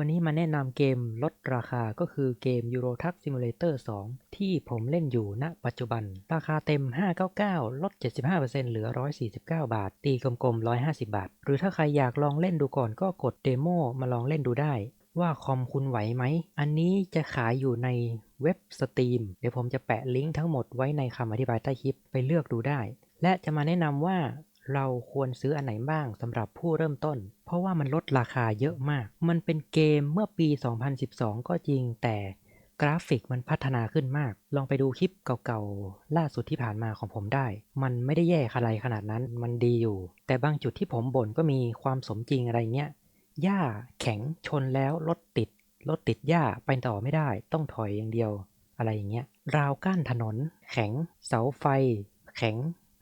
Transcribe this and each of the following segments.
วันนี้มาแนะนำเกมลดราคาก็คือเกม Euro Truck Simulator 2 ที่ผมเล่นอยู่ณปัจจุบัน ราคาเต็ม 599 ลด 75%เหลือ 149 บาท ตีกลมๆ 150 บาท หรือถ้าใครอยากลองเล่นดูก่อนก็กดเดโมมาลองเล่นดูได้ ว่าคอมคุณไหวไหม อันนี้จะขายอยู่ในเว็บสตรีมเดี๋ยวผมจะแปะลิงก์ทั้งหมดไว้ในคำอธิบายใต้คลิปไปเลือกดูได้ และจะมาแนะนำว่า เราควรซื้ออันไหนบ้างสำหรับผู้เริ่มต้น เพราะว่ามันลดราคาเยอะมาก มันเป็นเกมเมื่อปี 2012 ก็จริงแต่กราฟิกมันพัฒนาขึ้นมาก ลองไปดูคลิปเก่าๆ ล่าสุดที่ผ่านมาของผมได้ มันไม่ได้แย่อะไรขนาดนั้น มันดีอยู่ แต่บางจุดที่ผมบ่นก็มีความสมจริงอะไรเงี้ย หญ้าแข็งชนแล้วรถติด รถติดหญ้าไปต่อไม่ได้ ต้องถอยอย่างเดียว อะไรอย่างเงี้ย ราวกั้นถนน แข็ง เสาไฟ แข็ง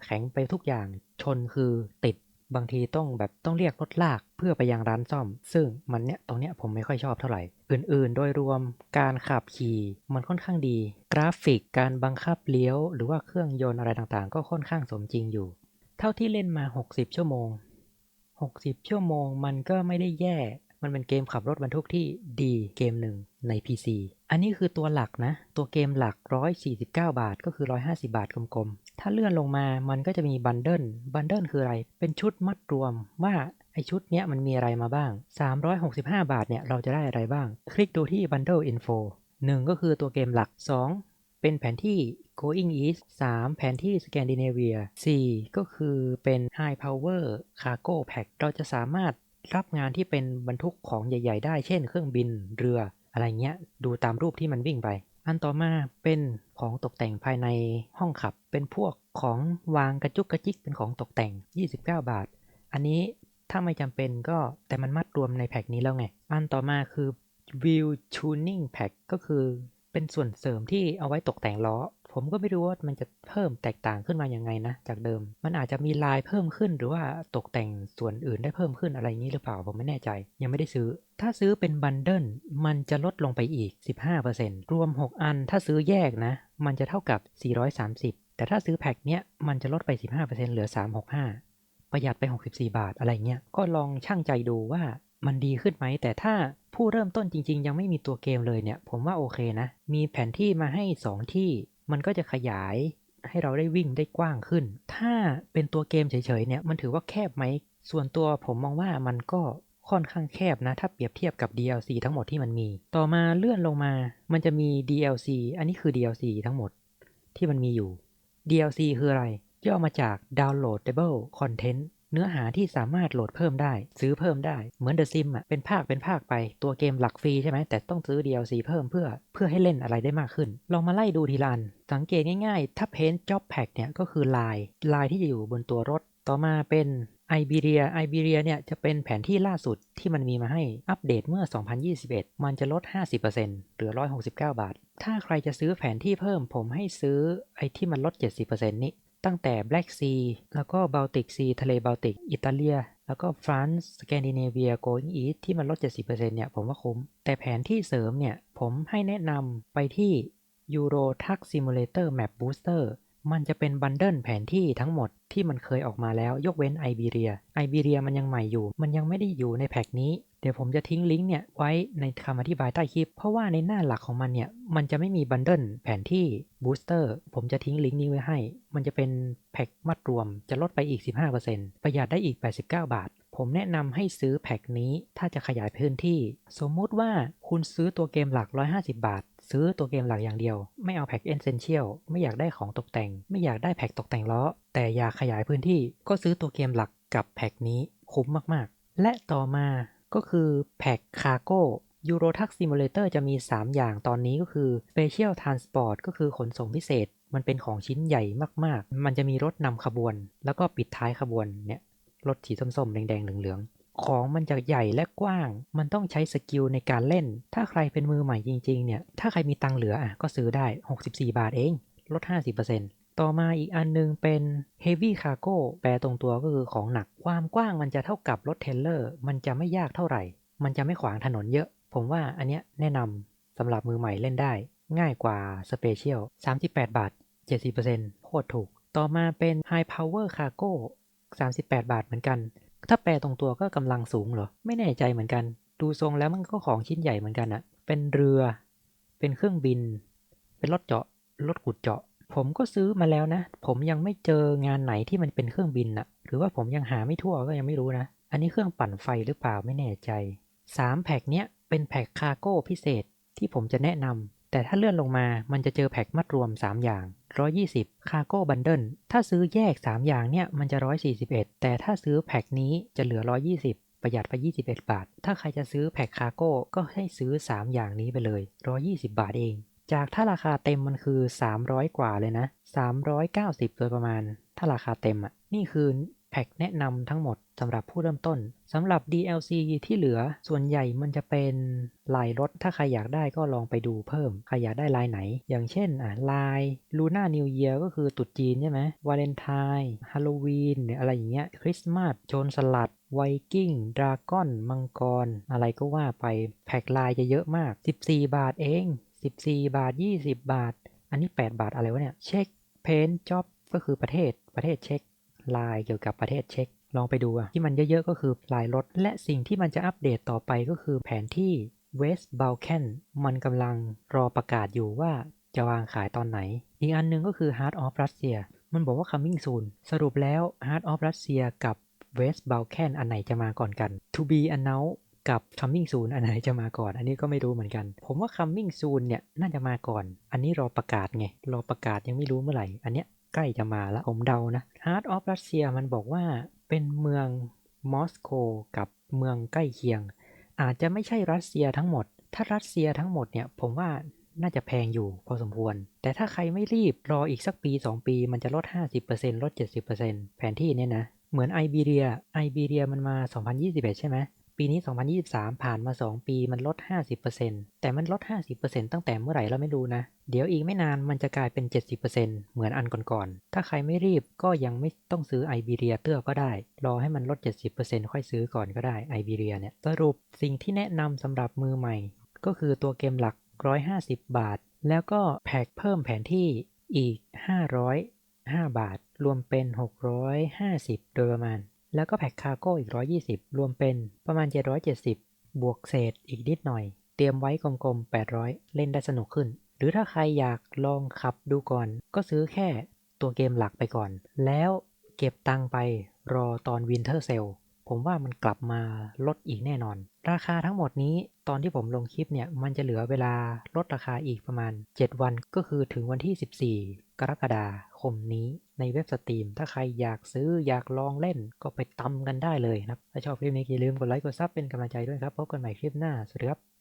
แข็งไปทุกอย่าง ชนคือติดบางทีต้องแบบต้องเรียกรถลากเพื่อไปยังร้านซ่อม ซึ่งมันเนี้ยตรงเนี้ยผมไม่ค่อยชอบเท่าไหร่ อื่นๆ โดยรวมการขับขี่มันค่อนข้างดี กราฟิกการบังคับเลี้ยว หรือว่าเครื่องยนต์อะไรต่างๆ ก็ค่อนข้างสมจริงอยู่ เท่าที่เล่นมา 60 ชั่วโมง 60 ชั่วโมงมันก็ไม่ได้แย่ มันเป็นเกมขับรถบรรทุกที่ดีเกมหนึ่งใน PC อันนี้คือตัวหลักนะ ตัวเกมหลัก 149 บาทก็คือ 150 บาทกลมๆ ถ้าเลื่อนลงมามันก็จะมีบันเดิลบันเดิลคืออะไร เป็นชุดมัดรวมว่าไอชุดเนี้ยมันมีอะไรมาบ้าง 365 บาทเนี่ยเราจะได้อะไรบ้าง คลิกดูที่ Bundle Info 1 ก็คือตัวเกมหลัก 2 เป็นแผนที่ Going East 3 แผนที่ Scandinavia 4 ก็คือเป็น High Power Cargo Pack เราจะสามารถ รับงานที่เป็นบรรทุกของใหญ่ ๆ ได้ เช่น เครื่องบิน เรือ อะไรเงี้ย ดูตามรูปที่มันวิ่งไป อันต่อมาเป็นของตกแต่งภายในห้องขับ เป็นพวกของวางกระจุกกระจิกเป็นของตกแต่ง 29 บาท อันนี้ถ้าไม่จำเป็นก็แต่มันมัดรวมในแพ็กนี้แล้วไง อันต่อมาคือ Wheel Tuning Pack ก็คือเป็นส่วนเสริมที่เอาไว้ตกแต่งล้อ ผมก็ไม่รู้ว่ามันจะเพิ่มแตกต่างขึ้นมาอยังไงนะ จากเดิม มันอาจจะมีลายเพิ่มขึ้น หรือว่าตกแต่งส่วนอื่นได้เพิ่มขึ้นอะไรนี้หรือเปล่าผมไม่แน่ใจ ยังไม่ได้ซื้อ ถ้าซื้อเป็นบันเดิลมันจะลดลงไปอีก 15%รวม 6 อัน ถ้าซื้อแยกนะ มันจะเท่ากับ 430 แต่ถ้าซื้อแพ็คเนี้ยมันจะลดไป 15%เหลือ 365 ประหยัดไป 64 บาทอะไรเงี้ยก็ลองช่างใจดูว่ามันดีขึ้นไหม แต่ถ้าผู้เริ่มต้นจริง ๆ ยังไม่มีตัวเกมเลยเนี่ย ผมว่าโอเคนะ มีแผนที่มาให้ 2 ที่ มันก็จะขยายให้เราได้วิ่งได้กว้างขึ้น ถ้าเป็นตัวเกมเฉยๆเนี่ยมันถือว่าแคบไหม ส่วนตัวผมมองว่ามันก็ค่อนข้างแคบนะ ถ้าเปรียบเทียบกับ DLC ทั้งหมดที่มันมี ต่อมาเลื่อนลงมา มันจะมี DLC อันนี้คือ DLC ทั้งหมดที่มันมีอยู่ DLC คืออะไร ย่อมาจาก Downloadable Content เนื้อหาที่สามารถโหลดเพิ่มได้ ซื้อเพิ่มได้ เหมือน The Sim อะเป็นภาคเป็นภาคไปตัวเกมหลักฟรีใช่ไหมแต่ต้องซื้อ DLC เพิ่มเพื่อเพื่อให้เล่นอะไรได้มากขึ้น ลองมาไล่ดูทีลัน สังเกตง่ายๆ ถ้า Paint Job Pack เนี่ยก็คือลายลายที่จะอยู่บนตัวรถ ต่อมาเป็นไอบีเรียไอบีเรียเนี่ยจะเป็นแผนที่ล่าสุดที่มันมีมาให้อัปเดตเมื่อ 2021 มันจะลด 50%เหลือ 169 บาท ถ้าใครจะซื้อแผนที่เพิ่มผมให้ซื้อไอที่มันลด 70%นี้ ตั้งแต่ Black Sea แล้วก็ Baltic Sea ทะเลบ a ลติก อิตาเลีย แล้วก็ฟรานซ์สแกนดิเนเวีย going east ที่มันลด 70%เนี่ยผมว่าคุ้ม แต่แผนที่เสริมเนี่ย ผมให้แนะนำไปที่ Euro Truck Simulator Map Booster มันจะเป็นบันเดิลแผนที่ทั้งหมดที่มันเคยออกมาแล้วยกเว้นไอบีเรียไอบีเรียมันยังใหม่อยู่ มันยังไม่ได้อยู่ในแพ็กนี้ ดี๋ยวผมจะทิ้งลิงก์เนี่ยไว้ในคำอธิบายใต้คลิป เพราะว่าในหน้าหลักของมันเนี่ย มันจะไม่มีบันเดิลแผนที่บูสเตอร์ผมจะทิ้งลิงก์นี้ไว้ให้ มันจะเป็นแพ็กมัดรวมจะลดไปอีก 15%ประหยัดได้อีก 89 บาท ผมแนะนำให้ซื้อแพ็กนี้ถ้าจะขยายพื้นที่ สมมุติว่าคุณซื้อตัวเกมหลัก 150 บาท ซื้อตัวเกมหลักอย่างเดียว ไม่เอาแพ็กเอนเซนเชียลไม่อยากได้ของตกแต่ง ไม่อยากได้แพ็กตกแต่งล้อ แต่อยากขยายพื้นที่ ก็ซื้อตัวเกมหลักกับแพ็กนี้คุ้มมากๆ และต่อมา ก็คือแพ็กคาร์โก้ Euro Truck Simulator จะมี 3 อย่างตอนนี้ก็คือ Special Transport ก็คือขนส่งพิเศษ มันเป็นของชิ้นใหญ่มากๆ มันจะมีรถนำขบวน แล้วก็ปิดท้ายขบวนเนี่ยรถสีส้มๆ แดงๆ เหลืองๆ ของมันจะใหญ่และกว้าง มันต้องใช้สกิลในการเล่น ถ้าใครเป็นมือใหม่จริงๆ เนี่ย ถ้าใครมีตังเหลืออะก็ซื้อได้ 64 บาทเอง ลด 50% ต่อมาอีกอันนึงเป็น Heavy Cargo แปลตรงตัวก็คือของหนัก ความกว้างมันจะเท่ากับรถเทรลเลอร์ มันจะไม่ยากเท่าไหร่ มันจะไม่ขวางถนนเยอะ ผมว่าอันเนี้ยแนะนำสำหรับมือใหม่เล่นได้ ง่ายกว่า Special 38 บาท 70%โคตรถูก ต่อมาเป็น High Power Cargo 38 บาทเหมือนกัน ถ้าแปลตรงตัวก็กำลังสูงเหรอ ไม่แน่ใจเหมือนกัน ดูทรงแล้วมันก็ของชิ้นใหญ่เหมือนกันอะเป็นเรือ เป็นเครื่องบิน เป็นรถเจาะ รถขุดเจาะ ผมก็ซื้อมาแล้วนะ ผมยังไม่เจองานไหนที่มันเป็นเครื่องบินอะหรือว่าผมยังหาไม่ทั่วก็ยังไม่รู้นะ อันนี้เครื่องปั่นไฟหรือเปล่าไม่แน่ใจ 3 แพ็คเนี้ยเป็นแพ็คคาร์โก้พิเศษที่ผมจะแนะนำแต่ถ้าเลื่อนลงมามันจะเจอแพ็คมัดรวม 3 อย่าง 120 คาร์โก้บันเดิลถ้าซื้อแยก 3 อย่างเนี่ยมันจะ 141 แต่ถ้าซื้อแพ็คนี้จะเหลือ 120ประหยัดไป 21 บาท ถ้าใครจะซื้อแพ็คคาร์โก้ก็ให้ซื้อ 3 อย่างนี้ไปเลย 120 บาทเอง จากถ้าราคาเต็มมันคือ 300 กว่าเลยนะ 390 โดยประมาณ ถ้าราคาเต็มอะ นี่คือแพ็คแนะนำทั้งหมดสำหรับผู้เริ่มต้นสำหรับ DLC ที่เหลือส่วนใหญ่มันจะเป็นลายรถ ถ้าใครอยากได้ก็ลองไปดูเพิ่ม ใครอยากได้ลายไหน อย่างเช่นอะลายลูน่านิวเยียก็คือตรุษจีนใช่ไหมวาเลนไทน์ฮาโลวีนอะไรอย่างเงี้ยคริสต์มาสโจรสลัดไวกิ้งดราก้อน มังกร อะไรก็ว่าไปแพ็คลายจะเยอะมาก 14 บาทเอง 14 บาท 20 บาท อันนี้ 8 บาทอะไรวะเนี่ย เช็คเพนจ็อบก็คือประเทศประเทศเช็คลายเกี่ยวกับประเทศเช็ค ลองไปดูอะที่มันเยอะๆก็คือลายรถ และสิ่งที่มันจะอัปเดตต่อไปก็คือแผนที่ West Balkan มันกำลังรอประกาศอยู่ว่าจะวางขายตอนไหน อีกอันหนึงก็คือ Heart of Russia มันบอกว่า coming soon สรุปแล้ว Heart of Russia กับ West Balkan อันไหนจะมาก่อนกัน To be announced กับ coming soon อันไหนจะมาก่อน อันนี้ก็ไม่รู้เหมือนกัน ผมว่า coming soon เนี่ยน่าจะมาก่อน อันนี้รอประกาศไง รอประกาศยังไม่รู้เมื่อไหร่ อันเนี้ยใกล้จะมาแล้วผมเดานะ Heart of Russia มันบอกว่าเป็นเมืองมอสโกกับเมืองใกล้เคียง อาจจะไม่ใช่รัสเซียทั้งหมด ถ้ารัสเซียทั้งหมดเนี่ยผมว่าน่าจะแพงอยู่พอสมควร แต่ถ้าใครไม่รีบรออีกสักปี 2 ปีมันจะลด 50%ลด 70%แผนที่เนี่ยนะ เหมือนไอเบเรีย ไอเบเรียมันมา 2021 ใช่ไหม ปีนี้ 2023 ผ่านมา 2 ปีมันลด 50%แต่มันลด 50%ตั้งแต่เมื่อไหร่เราไม่รู้นะ เดี๋ยวอีกไม่นานมันจะกลายเป็น 70%เหมือนอันก่อนๆ ถ้าใครไม่รีบก็ยังไม่ต้องซื้อไอเบเรียเตื้อก็ได้ รอให้มันลด 70%ค่อยซื้อก่อนก็ได้ไอเบเรียเนี่ย สรุปสิ่งที่แนะนำสำหรับมือใหม่ ก็คือตัวเกมหลัก 150 บาท แล้วก็แพ็คเพิ่มแผนที่อีก505 บาท รวมเป็น 650 โดยประมาณ แล้วก็แพ็คคาร์โก้อีก 120 รวมเป็นประมาณ 770 บวกเศษอีกนิดหน่อย เตรียมไว้กลมๆ 800 เล่นได้สนุกขึ้น หรือถ้าใครอยากลองขับดูก่อน ก็ซื้อแค่ตัวเกมหลักไปก่อน แล้วเก็บตังไปรอตอนวินเทอร์เซล ผมว่ามันกลับมาลดอีกแน่นอน ราคาทั้งหมดนี้ตอนที่ผมลงคลิปเนี่ย มันจะเหลือเวลาลดราคาอีกประมาณ 7 วันก็คือถึงวันที่ 14 กรกฎาคมนี้ในเว็บสตรีม ถ้าใครอยากซื้ออยากลองเล่นก็ไปตำกันได้เลยนะครับ ถ้าชอบคลิปนี้อย่าลืมกดไลค์กดซับเป็นกำลังใจด้วยครับ พบกันใหม่คลิปหน้า สวัสดีครับ